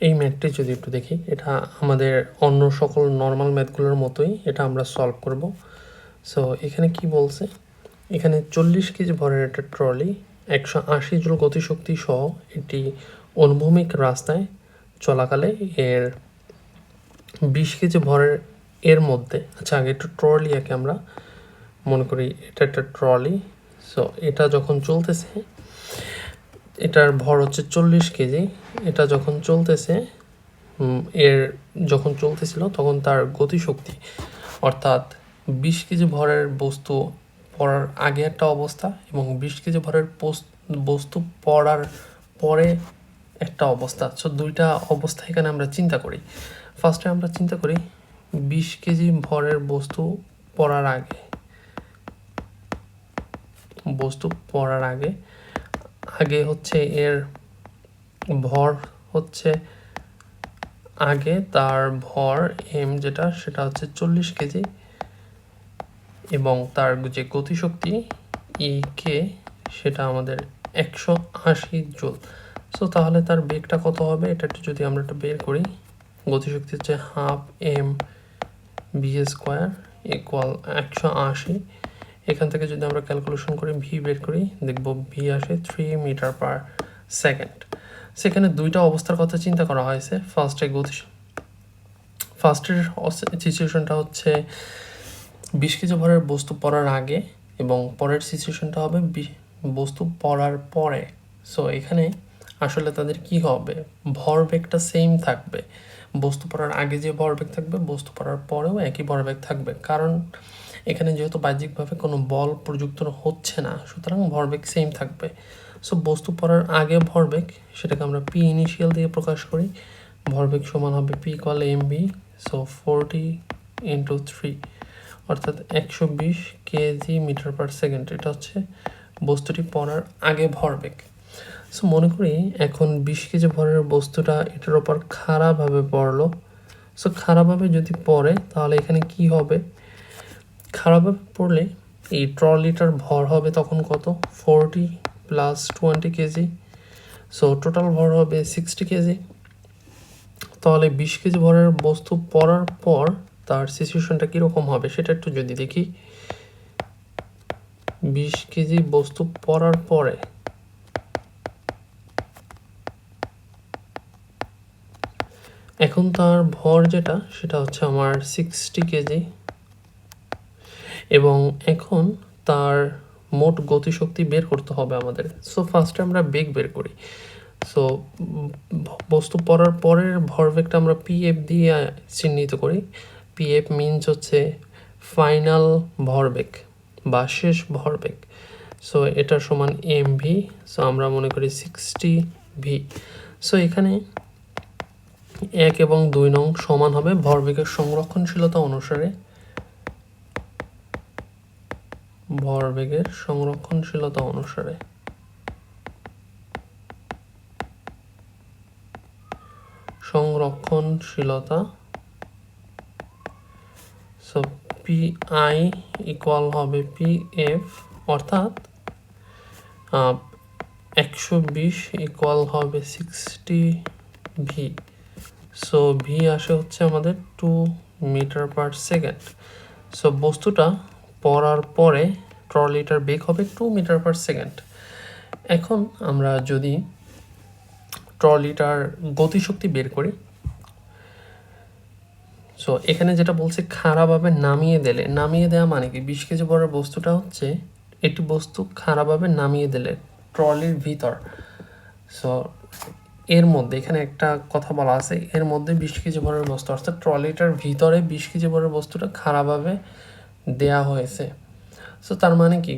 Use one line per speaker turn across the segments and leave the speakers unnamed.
এই ম্যাথটি যদি একটু দেখি, এটা আমাদের অন্য সকল নর্মাল ম্যাথগুলোর মতোই এটা আমরা সলভ করব। সো এখানে কি বলছে? এখানে চল্লিশ কেজি ভরের একটা ট্রলি একশো আশি জুল গতিশক্তি সহ একটি অনুভূমিক রাস্তায় চলাকালে এর বিশ কেজি ভরের এর মধ্যে আচ্ছা আগে একটু ট্রলি আগে আমরা। মনে করি এটা একটা ট্রলি সো এটা যখন চলতেছে এটার ভর হচ্ছে চল্লিশ কেজি। এটা যখন চলতেছে এর যখন চলতেছিল তখন তার গতিশক্তি, অর্থাৎ বিশ কেজি ভরের বস্তু পড়ার আগে একটা অবস্থা এবং বিশ কেজি ভরের বস্তু পড়ার পরে একটা অবস্থা। সো দুইটা অবস্থা এখানে আমরা চিন্তা করি। ফার্স্টে আমরা চিন্তা করি, বিশ কেজি ভরের বস্তু পড়ার আগে, বস্তু পড়ার আগে আগে হচ্ছে এর ভর হচ্ছে আগে তার ভর এম যেটা, সেটা হচ্ছে চল্লিশ কেজি এবং তার যে গতিশক্তি ই কে সেটা আমাদের একশো আশি জুল সো তাহলে তার বেগটা কত হবে? এটা যদি আমরা একটা বের করি। গতিশক্তি হচ্ছে half m v square equal একশো আশি। এখান থেকে যদি আমরা ক্যালকুলেশন করি ভি বের করি, দেখব ভি আসে থ্রি মিটার পার সেকেন্ড সেখানে দুইটা অবস্থার কথা চিন্তা করা হয়েছে ফার্স্টে গতি ফার্স্টের সিচুয়েশনটা হচ্ছে বিশ কেজি ভরের বস্তু পড়ার আগে এবং পরের সিচুয়েশনটা হবে বস্তু পড়ার পরে। সো এখানে আসলে তাদের কি হবে? ভরবেগটা সেম থাকবে। বস্তু পড়ার আগে যে ভরবেগ থাকবে, বস্তু পড়ার পরেও একই ভরবেগ থাকবে। কারণ এখানে যেহেতু বাহ্যিকভাবে কোনো বল প্রযুক্ত হচ্ছে না, সুতরাং ভরবেগ সেম থাকবে। সো বস্তু পড়ার আগে ভরবেগ, সেটাকে আমরা পি ইনিশিয়াল দিয়ে প্রকাশ করি। ভরবেগ সমান হবে P call m v so forty into three অর্থাৎ একশো বিশ কেজি মিটার পার সেকেন্ড এটা হচ্ছে বস্তুটি পড়ার আগে ভরবেগ। সো মনে করি এখন বিশ কেজি ভরের বস্তুটা এটার ওপর খারাপভাবে পড়ল। সো খারাপভাবে যদি পড়ে, তাহলে এখানে কি হবে? খারাপভাবে পড়লে এই ট্রলিটার ভর হবে তখন কত? Forty plus twenty kg so total ভর হবে সিক্সটি কেজি তাহলে বিশ কেজি ভরের বস্তু পড়ার পর তার সিচুয়েশনটা কীরকম হবে সেটা একটু যদি দেখি। বিশ কেজি বস্তু পড়ার পরে এখন তার ভর যেটা, সেটা হচ্ছে আমার সিক্সটি কেজি এবং এখন তার মোট গতিশক্তি বের করতে হবে আমাদের। সো ফার্স্টে আমরা বেগ বের করি। সো বস্তু পড়ার পরের ভরবেগটা আমরা পিএফ দিয়ে চিহ্নিত করি। পিএফ মিনস হচ্ছে ফাইনাল ভরবেগ বা শেষ ভরবেগ সো এটা সমান এম ভি সো আমরা মনে করি সিক্সটি ভি সো এখানে এক এবং দুই নং সমান হবে ভরবেগের সংরক্ষণশীলতা অনুসারে। ভরবেগের সংরক্ষণশীলতা অনুসারে। সংরক্ষণশীলতা পি আই ইকুয়াল হবে পি এফ অর্থাৎ একশো বিশ ইকুয়াল হবে সিক্সটি ভি সো ভি আসে হচ্ছে আমাদের two metre per second so বস্তুটা পড়ার পরে ট্রলিটার বেগ হবে টু মিটার পার সেকেন্ড এখন আমরা যদি ট্রলিটার গতিশক্তি বের করি সো এখানে যেটা বলছে খারাপভাবে নামিয়ে দিলে, নামিয়ে দেওয়া মানে কি? বিশ কেজি বড় বস্তুটা হচ্ছে একটি বস্তু খারাপভাবে নামিয়ে দিলে ট্রলির ভিতর। সো এর মধ্যে, এখানে একটা কথা বলা আছে, এর মধ্যে বিশ কেজি ভরের বস্তু, অর্থাৎ ট্রলিটার ভিতরে বিশ কেজি ভরের বস্তুটা খারাপভাবে দেয়া হয়েছে। সো তার মানে কি?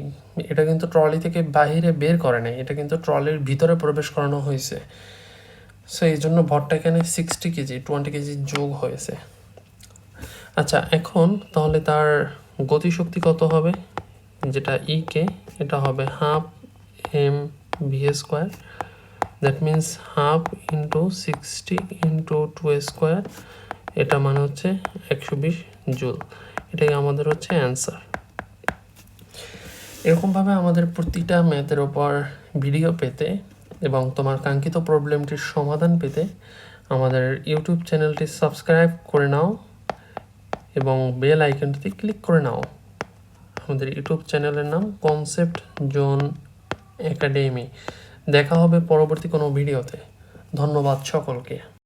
এটা কিন্তু ট্রলি থেকে বাইরে বের করে নাই। এটা কিন্তু ট্রলির ভিতরে প্রবেশ করানো হয়েছে। সো এই জন্য ভরটা এখানে সিক্সটি কেজি টোয়েন্টি কেজি যোগ হয়েছে। আচ্ছা এখন তাহলে তার গতিশক্তি কত হবে? যেটা ই কে এটা হবে half m v square that means half into sixty into two square এটা মানে হচ্ছে একশো বিশ জুল এটাই আমাদের হচ্ছে অ্যান্সার এরকমভাবে আমাদের প্রতিটা ম্যাথের ওপর ভিডিও পেতে এবং তোমার কাঙ্ক্ষিত প্রবলেমটির সমাধান পেতে আমাদের ইউটিউব চ্যানেলটি সাবস্ক্রাইব করে নাও এবং বেল আইকনটিতে ক্লিক করে নাও। আমাদের ইউটিউব চ্যানেলের নাম কনসেপ্ট জোন একাডেমি দেখা হবে পরবর্তী কোনো ভিডিওতে ধন্যবাদ সকলকে।